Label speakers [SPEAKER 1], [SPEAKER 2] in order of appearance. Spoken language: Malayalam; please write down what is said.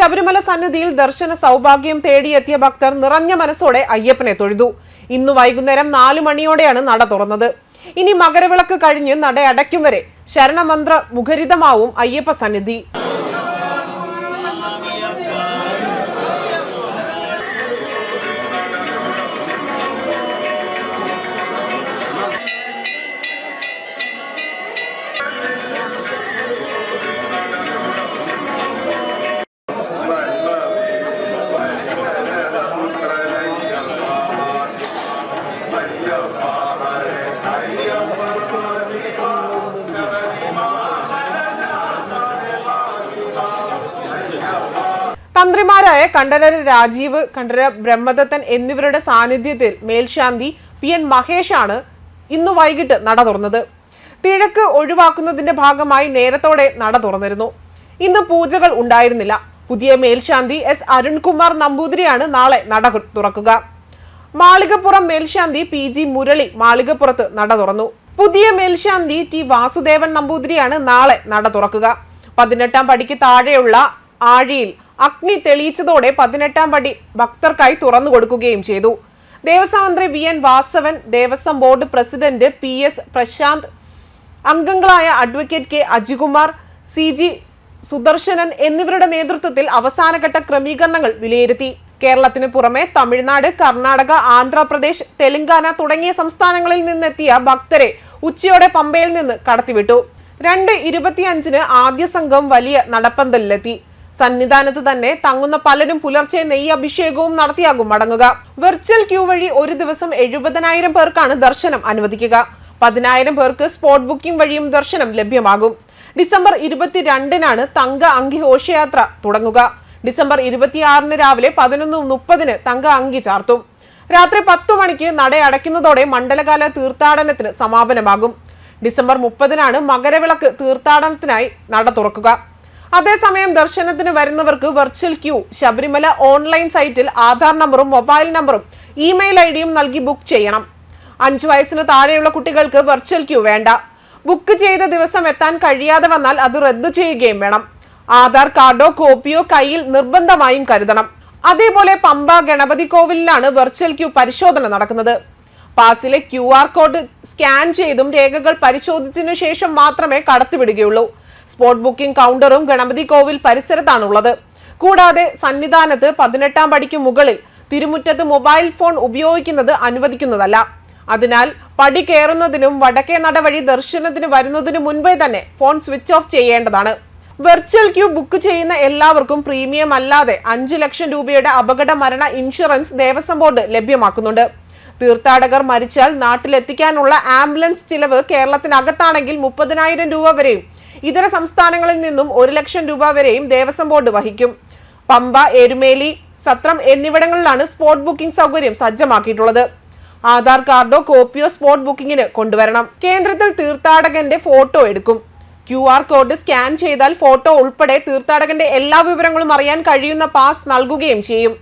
[SPEAKER 1] ശബരിമല സന്നിധിയിൽ ദർശന സൗഭാഗ്യം തേടിയെത്തിയ ഭക്തർ നിറഞ്ഞ മനസ്സോടെ അയ്യപ്പനെ തൊഴുതു. ഇന്ന് വൈകുന്നേരം നാലു മണിയോടെയാണ് നട തുറന്നത്. ഇനി മകരവിളക്ക് കഴിഞ്ഞ് നട അടയ്ക്കും വരെ ശരണമന്ത്ര മുഖരിതമാവും അയ്യപ്പ സന്നിധി. തന്ത്രിമാരായ കണ്ഠരര് രാജീവ് കണ്ഠര ബ്രഹ്മദത്തൻ എന്നിവരുടെ സാന്നിധ്യത്തിൽ മേൽശാന്തി പി എൻ മഹേഷാണ് ഇന്ന് വൈകിട്ട് നട തുറന്നത്. തിഴക്ക് ഒഴിവാക്കുന്നതിന്റെ ഭാഗമായി നേരത്തോടെ നട തുറന്നിരുന്നു. ഇന്ന് പൂജകൾ ഉണ്ടായിരുന്നില്ല. പുതിയ മേൽശാന്തി എസ് അരുൺകുമാർ നമ്പൂതിരിയാണ് നാളെ നട തുറക്കുക. മാളികപ്പുറം മേൽശാന്തി പി ജി മുരളി മാളികപ്പുറത്ത് നട തുറന്നു. പുതിയ മേൽശാന്തി ടി വാസുദേവൻ നമ്പൂതിരിയാണ് നാളെ നട തുറക്കുക. പതിനെട്ടാം പടിക്ക് താഴെയുള്ള ആഴിയിൽ അഗ്നി തെളിയിച്ചതോടെ പതിനെട്ടാം പടി ഭക്തർക്കായി തുറന്നു കൊടുക്കുകയും ചെയ്തു. ദേവസ്വം മന്ത്രി V N Vasavan Devaswom board president P S Prashanth അംഗങ്ങളായ advocate K Ajikumar C G Sudarsanan എന്നിവരുടെ നേതൃത്വത്തിൽ അവസാനഘട്ട ക്രമീകരണങ്ങൾ വിലയിരുത്തി. കേരളത്തിന് പുറമെ തമിഴ്നാട് കർണാടക ആന്ധ്രാപ്രദേശ് തെലങ്കാന തുടങ്ങിയ സംസ്ഥാനങ്ങളിൽ നിന്നെത്തിയ ഭക്തരെ ഉച്ചയോടെ പമ്പയിൽ നിന്ന് കടത്തിവിട്ടു. രണ്ട് ഇരുപത്തിയഞ്ചിന് ആദ്യ സംഘം വലിയ നടപ്പന്തലിലെത്തി. സന്നിധാനത്ത് തന്നെ തങ്ങുന്ന പലരും പുലർച്ചെ നെയ്യ് അഭിഷേകവും നടത്തിയാകും മടങ്ങുക. വെർച്വൽ ക്യൂ വഴി ഒരു ദിവസം എഴുപതിനായിരം പേർക്കാണ് ദർശനം അനുവദിക്കുക. പതിനായിരം പേർക്ക് സ്പോട്ട് ബുക്കിംഗ് വഴിയും ദർശനം ലഭ്യമാകും. ഡിസംബർ ഇരുപത്തിരണ്ടിനാണ് തങ്ക അങ്കി ഘോഷയാത്ര തുടങ്ങുക. ഡിസംബർ ഇരുപത്തിയാറിന് രാവിലെ പതിനൊന്ന് മുപ്പതിന് തങ്ക അങ്കി ചാർത്തും. രാത്രി പത്തു മണിക്ക് നട അടയ്ക്കുന്നതോടെ മണ്ഡലകാല തീർത്ഥാടനത്തിന് സമാപനമാകും. ഡിസംബർ മുപ്പതിനാണ് മകരവിളക്ക് തീർത്ഥാടനത്തിനായി നട തുറക്കുക. അതേസമയം ദർശനത്തിന് വരുന്നവർക്ക് വെർച്വൽ ക്യൂ ശബരിമല ഓൺലൈൻ സൈറ്റിൽ ആധാർ നമ്പറും മൊബൈൽ നമ്പറും ഇമെയിൽ ഐ ഡിയും നൽകി ബുക്ക് ചെയ്യണം. അഞ്ചു വയസ്സിന് താഴെയുള്ള കുട്ടികൾക്ക് വെർച്വൽ ക്യൂ വേണ്ട. ബുക്ക് ചെയ്ത ദിവസം എത്താൻ കഴിയാതെ വന്നാൽ അത് റദ്ദു ചെയ്യുകയും വേണം. ആധാർ കാർഡോ കോപ്പിയോ കയ്യിൽ നിർബന്ധമായും കരുതണം. അതേപോലെ പമ്പ ഗണപതി കോവിലിലാണ് വെർച്വൽ ക്യൂ പരിശോധന നടക്കുന്നത്. പാസിലെ ക്യു ആർ കോഡ് സ്കാൻ ചെയ്തും രേഖകൾ പരിശോധിച്ചതിനു ശേഷം മാത്രമേ കടത്തിവിടുകയുള്ളൂ. സ്പോട്ട് ബുക്കിംഗ് കൗണ്ടറും ഗണപതി കോവിൽ പരിസരത്താണുള്ളത്. കൂടാതെ സന്നിധാനത്ത് പതിനെട്ടാം പടിക്ക് മുകളിൽ തിരുമുറ്റത്ത് മൊബൈൽ ഫോൺ ഉപയോഗിക്കുന്നത് അനുവദിക്കുന്നതല്ല. അതിനാൽ പടി കയറുന്നതിനും വടക്കേ നടവഴി ദർശനത്തിന് വരുന്നതിനു മുൻപേ തന്നെ ഫോൺ സ്വിച്ച് ഓഫ് ചെയ്യേണ്ടതാണ്. വെർച്വൽ ക്യൂ ബുക്ക് ചെയ്യുന്ന എല്ലാവർക്കും പ്രീമിയം അല്ലാതെ അഞ്ചു ലക്ഷം രൂപയുടെ അപകട മരണ ഇൻഷുറൻസ് ദേവസ്വം ബോർഡ് ലഭ്യമാക്കുന്നുണ്ട്. തീർത്ഥാടകർ മരിച്ചാൽ നാട്ടിലെത്തിക്കാനുള്ള ആംബുലൻസ് ചിലവ് കേരളത്തിനകത്താണെങ്കിൽ മുപ്പതിനായിരം രൂപ വരെയും ഇതര സംസ്ഥാനങ്ങളിൽ നിന്നും ഒരു ലക്ഷം രൂപ വരെയും ദേവസ്വം ബോർഡ് വഹിക്കും. പമ്പ എരുമേലി സത്രം എന്നിവിടങ്ങളിലാണ് സ്പോട്ട് ബുക്കിംഗ് സൗകര്യം സജ്ജമാക്കിയിട്ടുള്ളത്. ആധാർ കാർഡോ കോപ്പിയോ സ്പോട്ട് ബുക്കിംഗിന് കൊണ്ടുവരണം. കേന്ദ്രത്തിൽ തീർത്ഥാടകന്റെ ഫോട്ടോ എടുക്കും. ക്യു ആർ കോഡ് സ്കാൻ ചെയ്താൽ ഫോട്ടോ ഉൾപ്പെടെ തീർത്ഥാടകന്റെ എല്ലാ വിവരങ്ങളും അറിയാൻ കഴിയുന്ന പാസ് നൽകുകയും ചെയ്യും.